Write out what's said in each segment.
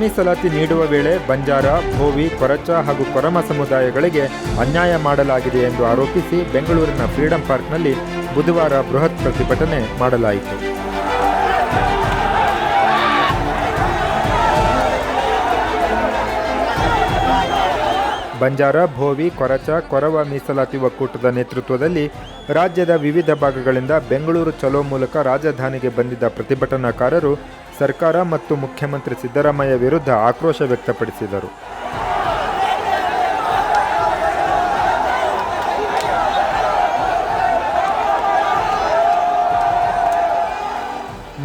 ಮೀಸಲಾತಿ ನೀಡುವ ವೇಳೆ ಬಂಜಾರ, ಭೋವಿ, ಕೊರಚ ಹಾಗೂ ಕೊರಮ ಸಮುದಾಯಗಳಿಗೆ ಅನ್ಯಾಯ ಮಾಡಲಾಗಿದೆ ಎಂದು ಆರೋಪಿಸಿ ಬೆಂಗಳೂರಿನ ಫ್ರೀಡಂ ಪಾರ್ಕ್ನಲ್ಲಿ ಬುಧವಾರ ಬೃಹತ್ ಪ್ರತಿಭಟನೆ ಮಾಡಲಾಯಿತು. ಬಂಜಾರ, ಭೋವಿ, ಕೊರಚ, ಕೊರವ ಮೀಸಲಾತಿ ಒಕ್ಕೂಟದ ನೇತೃತ್ವದಲ್ಲಿ ರಾಜ್ಯದ ವಿವಿಧ ಭಾಗಗಳಿಂದ ಬೆಂಗಳೂರು ಚಲೋ ಮೂಲಕ ರಾಜಧಾನಿಗೆ ಬಂದಿದ್ದ ಪ್ರತಿಭಟನಾಕಾರರು ಸರ್ಕಾರ ಮತ್ತು ಮುಖ್ಯಮಂತ್ರಿ ಸಿದ್ದರಾಮಯ್ಯ ವಿರುದ್ಧ ಆಕ್ರೋಶ ವ್ಯಕ್ತಪಡಿಸಿದರು.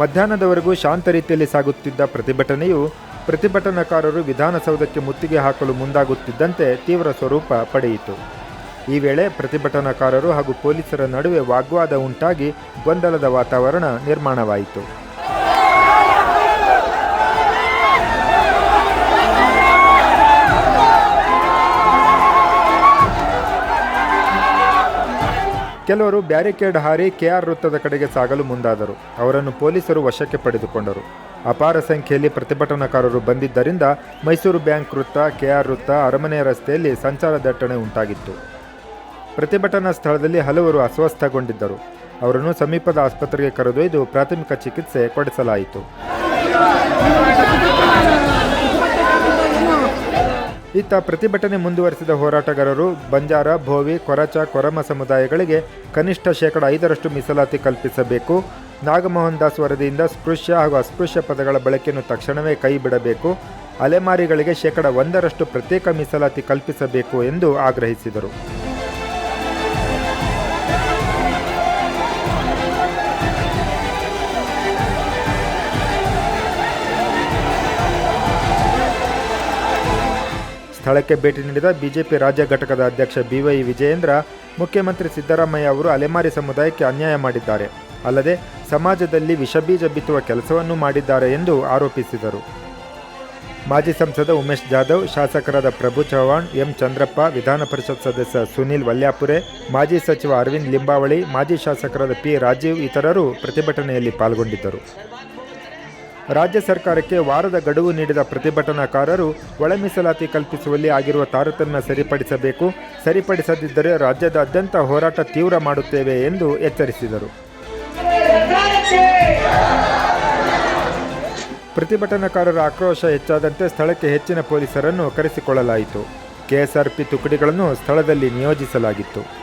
ಮಧ್ಯಾಹ್ನದವರೆಗೂ ಶಾಂತ ರೀತಿಯಲ್ಲಿ ಸಾಗುತ್ತಿದ್ದ ಪ್ರತಿಭಟನೆಯು ಪ್ರತಿಭಟನಾಕಾರರು ವಿಧಾನಸೌಧಕ್ಕೆ ಮುತ್ತಿಗೆ ಹಾಕಲು ಮುಂದಾಗುತ್ತಿದ್ದಂತೆ ತೀವ್ರ ಸ್ವರೂಪ ಪಡೆಯಿತು. ಈ ವೇಳೆ ಪ್ರತಿಭಟನಾಕಾರರು ಹಾಗೂ ಪೊಲೀಸರ ನಡುವೆ ವಾಗ್ವಾದ ಉಂಟಾಗಿ ಗೊಂದಲದ ವಾತಾವರಣ ನಿರ್ಮಾಣವಾಯಿತು. ಕೆಲವರು ಬ್ಯಾರಿಕೇಡ್ ಹಾರಿ ಕೆಆರ್ ವೃತ್ತದ ಕಡೆಗೆ ಸಾಗಲು ಮುಂದಾದರು. ಅವರನ್ನು ಪೊಲೀಸರು ವಶಕ್ಕೆ ಪಡೆದುಕೊಂಡರು. ಅಪಾರ ಸಂಖ್ಯೆಯಲ್ಲಿ ಪ್ರತಿಭಟನಾಕಾರರು ಬಂದಿದ್ದರಿಂದ ಮೈಸೂರು ಬ್ಯಾಂಕ್ ವೃತ್ತ, ಕೆಆರ್ ವೃತ್ತ ಅರಮನೆ ರಸ್ತೆಯಲ್ಲಿ ಸಂಚಾರ ದಟ್ಟಣೆ ಉಂಟಾಗಿತ್ತು. ಪ್ರತಿಭಟನಾ ಸ್ಥಳದಲ್ಲಿ ಹಲವರು ಅಸ್ವಸ್ಥಗೊಂಡಿದ್ದರು. ಅವರನ್ನು ಸಮೀಪದ ಆಸ್ಪತ್ರೆಗೆ ಕರೆದೊಯ್ದು ಪ್ರಾಥಮಿಕ ಚಿಕಿತ್ಸೆ ಕೊಡಿಸಲಾಯಿತು. ಇತ್ತ ಪ್ರತಿಭಟನೆ ಮುಂದುವರೆಸಿದ ಹೋರಾಟಗಾರರು ಬಂಜಾರ, ಭೋವಿ, ಕೊರಚ, ಕೊರಮ ಸಮುದಾಯಗಳಿಗೆ ಕನಿಷ್ಠ ಶೇಕಡ ಐದರಷ್ಟು ಮೀಸಲಾತಿ ಕಲ್ಪಿಸಬೇಕು. ನಾಗಮೋಹನ್ ದಾಸ್ ವರದಿಯಿಂದ ಸ್ಪೃಶ್ಯ ಹಾಗೂ ಅಸ್ಪೃಶ್ಯ ಪದಗಳ ಬಳಕೆಯನ್ನು ತಕ್ಷಣವೇ ಕೈ ಬಿಡಬೇಕು. ಅಲೆಮಾರಿಗಳಿಗೆ ಶೇಕಡ ಒಂದರಷ್ಟು ಪ್ರತ್ಯೇಕ ಮೀಸಲಾತಿ ಕಲ್ಪಿಸಬೇಕು ಎಂದು ಆಗ್ರಹಿಸಿದರು. ಸ್ಥಳಕ್ಕೆ ಭೇಟಿ ನೀಡಿದ ಬಿಜೆಪಿ ರಾಜ್ಯ ಘಟಕದ ಅಧ್ಯಕ್ಷ ಬಿವೈ ವಿಜಯೇಂದ್ರ, ಮುಖ್ಯಮಂತ್ರಿ ಸಿದ್ದರಾಮಯ್ಯ ಅವರು ಅಲೆಮಾರಿ ಸಮುದಾಯಕ್ಕೆ ಅನ್ಯಾಯ ಮಾಡಿದ್ದಾರೆ. ಅಲ್ಲದೆ, ಸಮಾಜದಲ್ಲಿ ವಿಷಬೀಜ ಬಿತ್ತುವ ಕೆಲಸವನ್ನು ಮಾಡಿದ್ದಾರೆ ಎಂದು ಆರೋಪಿಸಿದರು. ಮಾಜಿ ಸಂಸದ ಉಮೇಶ್ ಜಾಧವ್, ಶಾಸಕರಾದ ಪ್ರಭು ಚವ್ಹಾಣ್, ಎಂ ಚಂದ್ರಪ್ಪ, ವಿಧಾನ ಪರಿಷತ್ ಸದಸ್ಯ ಸುನೀಲ್ ವಲ್ಯಾಪುರೆ, ಮಾಜಿ ಸಚಿವ ಅರವಿಂದ್ ಲಿಂಬಾವಳಿ, ಮಾಜಿ ಶಾಸಕರಾದ ಪಿ ರಾಜೀವ್ ಇತರರು ಪ್ರತಿಭಟನೆಯಲ್ಲಿ ಪಾಲ್ಗೊಂಡಿದ್ದರು. ರಾಜ್ಯ ಸರ್ಕಾರಕ್ಕೆ ವಾರದ ಗಡುವು ನೀಡಿದ ಪ್ರತಿಭಟನಾಕಾರರು ಒಳ ಮೀಸಲಾತಿ ಕಲ್ಪಿಸುವಲ್ಲಿ ಆಗಿರುವ ತಾರತಮ್ಯ ಸರಿಪಡಿಸಬೇಕು. ಸರಿಪಡಿಸದಿದ್ದರೆ ರಾಜ್ಯದಾದ್ಯಂತ ಹೋರಾಟ ತೀವ್ರ ಮಾಡುತ್ತೇವೆ ಎಂದು ಎಚ್ಚರಿಸಿದರು. ಪ್ರತಿಭಟನಾಕಾರರ ಆಕ್ರೋಶ ಹೆಚ್ಚಾದಂತೆ ಸ್ಥಳಕ್ಕೆ ಹೆಚ್ಚಿನ ಪೊಲೀಸರನ್ನು ಕರೆಸಿಕೊಳ್ಳಲಾಯಿತು. ಕೆಎಸ್ಆರ್ಪಿ ತುಕಡಿಗಳನ್ನು ಸ್ಥಳದಲ್ಲಿ ನಿಯೋಜಿಸಲಾಗಿತ್ತು.